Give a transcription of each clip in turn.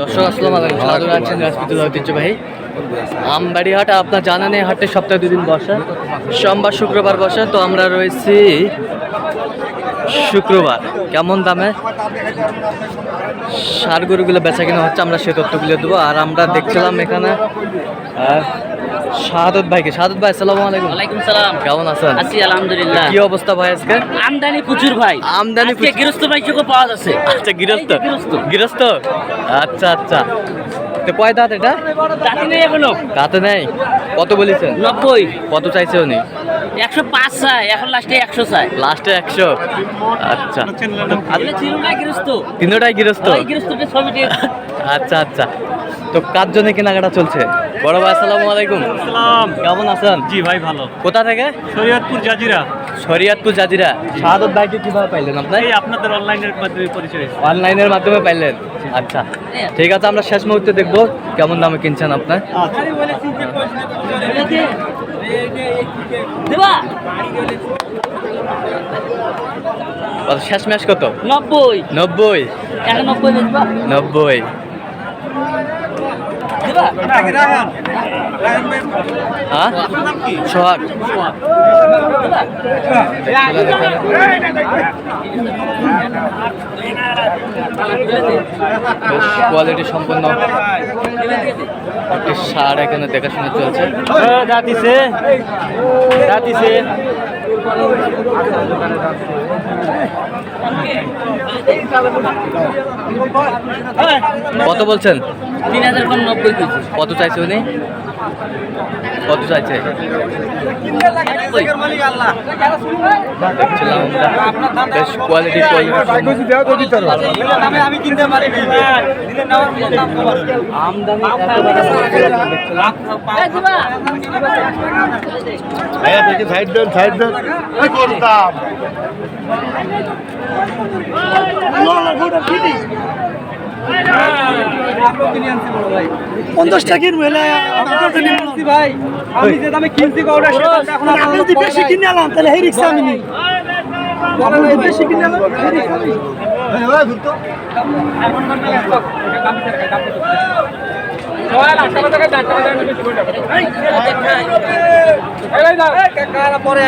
দর্শক, আসসালাম আলাইকুম। সাধু আছেন রাজপুতুল ঐতিহ্যবাহী। আমবাড়ি হাট আপনার জানা নেই, হাটে সপ্তাহে দুদিন বসে। সোমবার, শুক্রবার বসে। তো আমরা রয়েছি শুক্রবার। কেমন দামে? সার গরুগুলো বেচা কিনা হচ্ছে আমরা সে তথ্যগুলো দেবো। আর আমরা দেখছিলাম এখানে শাহাদত ভাইকে। শাহাদত ভাই আসসালামু আলাইকুম। ওয়ালাইকুম সালাম। কেমন আছেন? আছি আলহামদুলিল্লাহ। কি অবস্থা ভাই আজকে? আমদানি প্রচুর ভাই। আমদানি আজকে। গৃহস্থ ভাই চোখে পাওয়া যাচ্ছে। আচ্ছা গৃহস্থ? গৃহস্থ। আচ্ছা আচ্ছা। তো কয় দাঁত এটা? জানি নেই এখনও। তাতে নেই? কত বলেছেন? নব্বই। কত চাইছে উনি? একশো পাঁচ চাই এখন লাস্টে একশো চাই। লাস্টে একশো? আচ্ছা। তিনটাই গৃহস্থ। আচ্ছা আচ্ছা। তো কার জন্য কেনাকাটা চলছে? বড় ভাই আসসালামু আলাইকুম। কেমন আছেন? জি ভাই ভালো। কোথা থেকে? শরীয়তপুর জাজিরা। শরিয়াতপুর জাজিরা। শাহাদত ভাইকে কীভাবে পাইলেন আপনার? এই আপনাদের অনলাইনের মাধ্যমে পরিচয় অনলাইনের মাধ্যমে পাইলেন? আচ্ছা। ঠিক আছে আমরা শেষ মুহূর্তে দেখব কেমন দামে কিনছেন আপনার। কত শেষ ম্যাচ কত? নব্বই। নব্বই। নব্বই দেখবা নব্বই দেবা হ্যাঁ সোহাগ। কোয়ালিটি সম্পন্ন একটি সার এখানে দেখাশোনা চলছে। দাঁতিছে দাঁতিছে কত বলছেন? তিন হাজার কোন নব্বই কত চাইছে উনি? কত চাইছে? দেখছিলাম বেশ কোয়ালিটি কোয়ালিটি পঞ্চাশ টাকির মেলা ভাই আমি যে দামে কিনছি আমি যদি বেশি কিনে আলাম তাহলে এই রিক্সা আমি নিই বেশি কিনে আলাম এই আমি। পরে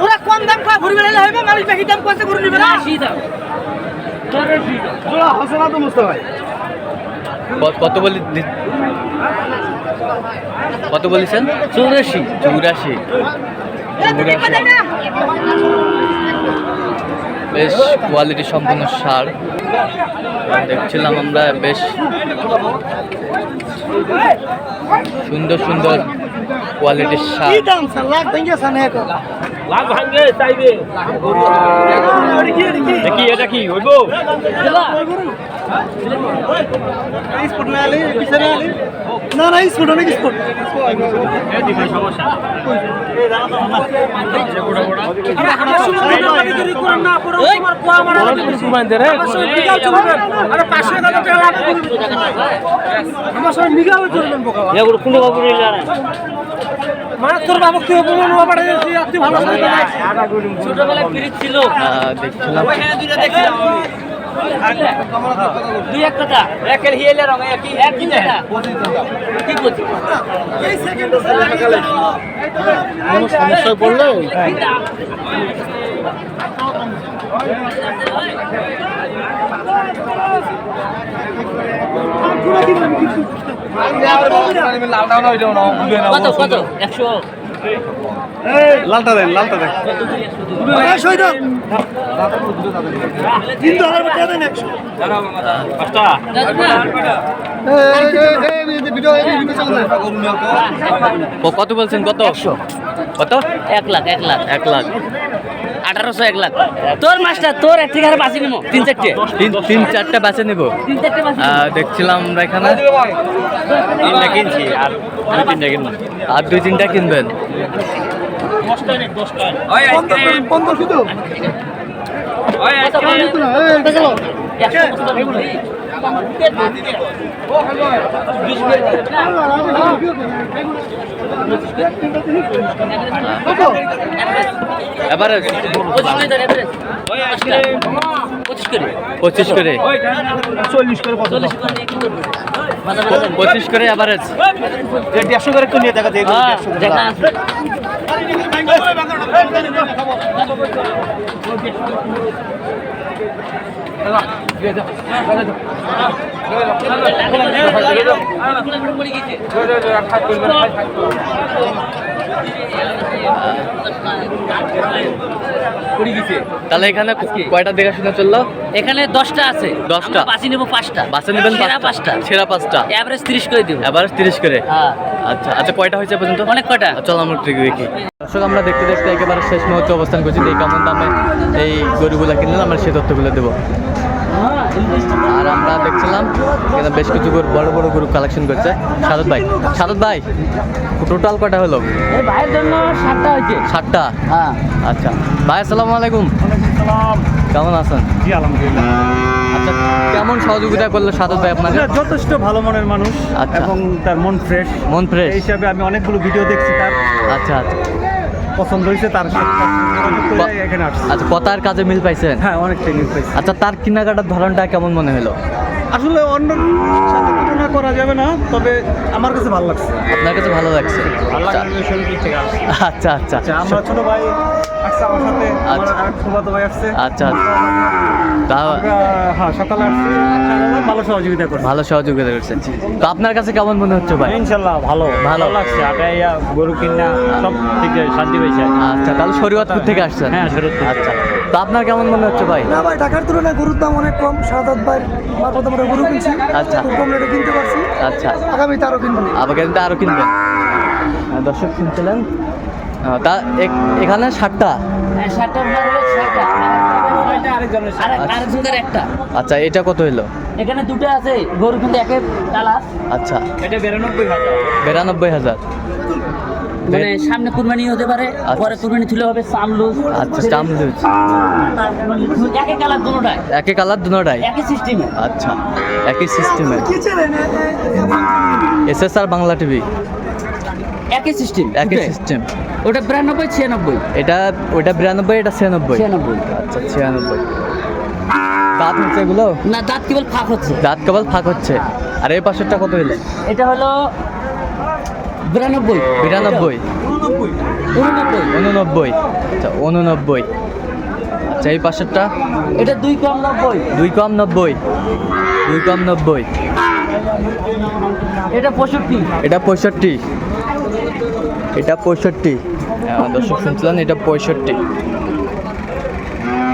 ওরা কম দাম খা ঘুরবে না হইবে মানুষ বেশি দাম কইছে ঘুরে নিবে না। আশি দাম। ক- কত বলি দি- কত বলেছেন? চৌরাশি। চৌরাশি। চৌরাশি। বেশ কোয়ালিটি সম্পন্ন সার। দেখছিলাম আমরা বেশ সুন্দর সুন্দর কোয়ালিটির সার। দেখি এটা কি হইব? না না স্পট অনেক পিরিত ছিল। দেখছিলাম। দুই এক একের হিয়েলে রঙ একই। কি বলছি? সমস্যায় পড়লে কত কত? একশো। লালটা দেন লালটা দেন। কিন্তু একশো। পাঁচটা ক- কত বলছেন কত? কত? এক লাখ এক লাখ। এক লাখ। আঠারোশো এক লাখ তোর মাস্টার তোর এক থেকে বাঁচি নিমো তিন চারটে তিন তিন চারটা বেছে নেব দেখছিলাম আমরা এখানে তিনটা কিনছি আর দুই তিনটা কিনলাম আর দুই তিনটা কিনবেন দশটা এবারে পঁচিশ করে। চল্লিশ করে পঁচিশ করে এভারেজ দেড়শো করে একটু নিয়ে দেখা যায় দেখা। তাহলে এখানে কয়টা দেখাশোনা চলল? এখানে দশটা আছে। দশটা? বাছি নেব পাঁচটা। বাসে নেবেন সেরা পাঁচটা? সেরা পাঁচটা? এভারেজ তিরিশ করে দিব। এভারেজ তিরিশ করে? হ্যাঁ। আচ্ছা আচ্ছা কয়টা হয়েছে পর্যন্ত? অনেক কয়টা? চল আমরা একটু দেখি। দর্শক আমরা দেখতে দেখতে একেবারে শেষ মুহূর্তে অবস্থান করছি। এই কেমন দামে এই গরুগুলো কিনলাম আমরা সেই তথ্যগুলো দেবো। আর আমরা দেখছিলাম এখানে বেশ কিছু গরু বড় বড় গরু কালেকশন করছে। সাদত ভাই সাদত ভাই টোটাল কটা হলো? ভাইয়ের জন্য সাতটা হয়েছে। ষাটটা হ্যাঁ। আচ্ছা। ভাই আসসালামু আলাইকুম। কেমন আছেন? জি আলহামদুলিল্লাহ। আচ্ছা কেমন সহযোগিতা করল সাদত ভাই আপনাকে? যথেষ্ট ভালো মনের মানুষ আচ্ছা। এবং তার মন ফ্রেশ মন ফ্রেশ এই হিসাবে আমি অনেকগুলো ভিডিও দেখছি তার। আচ্ছা আচ্ছা। পছন্দ হয়েছে তার এখানে আসছি। আচ্ছা কথার কাজে মিল পাইছেন? হ্যাঁ অনেকটাই মিল পাইছে। আচ্ছা তার কেনাকাটার ধরনটা কেমন মনে হলো? আসলে অন্য সাথে তুলনা করা যাবে না তবে আমার কাছে ভালো লাগছে। আপনার কাছে ভালো লাগছে? আচ্ছা। আচ্ছা আচ্ছা। আচ্ছা আমরা ছোট ভাই আসছে আমার সাথে আচ্ছা। ভাই আসছে। আচ্ছা আচ্ছা। সকালে আসছি। ইনশাআল্লাহ ভালো সহযোগিতা করছি। ভালো সহযোগিতা করছেন তো আপনার কাছে কেমন মনে হচ্ছে ভাই? ইনশাল্লাহ ভালো। ভালো। লাগছে আটাইয়া গরু কিনা সব ঠিক শান্তি পেয়েছে আচ্ছা তাহলে শরীয়তপুর থেকে আসছেন? হ্যাঁ, শরীয়তপুর। আচ্ছা। তো আপনার কেমন মনে হচ্ছে ভাই? না ভাই ঢাকার তুলনায় গরুর দাম অনেক কম। সাত আট ভাই মারফত আমরা গরু কিনছি। আচ্ছা। খুব কম রেটে কিনতে পারছি। আচ্ছা। আগামীতে আরও কিনবো। আবার কিন্তু আরও কিনবেন দর্শক শুনছিলেন? তা এখানে ষাটটা হ্যাঁ একটা আচ্ছা এটা কত হলো এখানে দুটো আছে গরু কিন্তু একে কালার। আচ্ছা। এটা বিরানব্বই হাজার। বিরানব্বই হাজার। মানে সামনে কুরবানি হতে পারে আচ্ছা। পরে কুরবানি তুলে হবে আচ্ছা চামলুজ একে কালার দুটোটাই। একই কালার একই সিস্টেমে। আচ্ছা একই আর বাংলা টিভি। একই সিস্টেম একই সিস্টেম ওটা বিরানব্বই ছিয়ানব্বই। এটা ওটা বিরানব্বই এটা ছিয়ানব্বই। ছিয়ানব্বই। আচ্ছা ছিয়ানব্বই। দাঁত হচ্ছে এগুলো? না দাঁত কেবল ফাঁক হচ্ছে। দাঁত কেবল ফাঁক হচ্ছে। আর এই পাশেরটা কত হলো এটা হলো বিরানব্বই। বিরানব্বই। উননব্বই। উননব্বই। আচ্ছা উননব্বই। আচ্ছা এই পাশেরটা? এটা দুই কম নব্বই। দুই কম নব্বই। দুই কম নব্বই। এটা পঁয়ষট্টি। এটা পঁয়ষট্টি। এটা পঁয়ষট্টি। হ্যাঁ, দর্শক শুনছিলেন এটা পঁয়ষট্টি।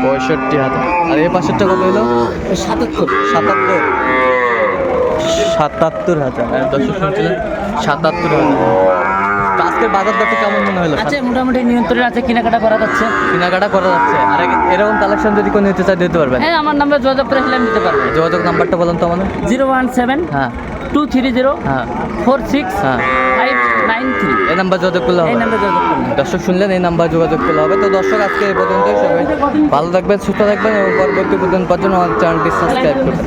পঁয়ষট্টি হাজার আর এই পাশেরটা কত হলো? সাতাত্তর। সাতাত্তর। সাতাত্তর হাজার। হ্যাঁ, দর্শক শুনছিলেন সাতাত্তর হাজার। আজকের বাজার দরটা কেমন মনে হলো? আছে মোটামুটি নিয়ন্ত্রণে আছে কেনাকাটা করা যাচ্ছে। কেনাকাটা করা যাচ্ছে। আর এরকম কালেকশন যদি কোনো নিতে চাই দিতে পারবেন। হ্যাঁ আমার নাম্বার যোগাযোগ করে দিতে পারব। যোগাযোগ নাম্বারটা বলুন তো আমাদের। জিরো ওয়ান সেভেন হ্যাঁ। Two three zero four six five nine three এই নাম্বার যোগাযোগ করলে হবে। দর্শক শুনলেন এই নাম্বার যোগাযোগ করলে হবে। তো দর্শক আজকে এই পর্যন্ত সবাই ভালো থাকবেন সুস্থ থাকবেন এবং পরবর্তী পর্যন্ত পর্যন্ত আমার চ্যানেলটি সাবস্ক্রাইব করবেন।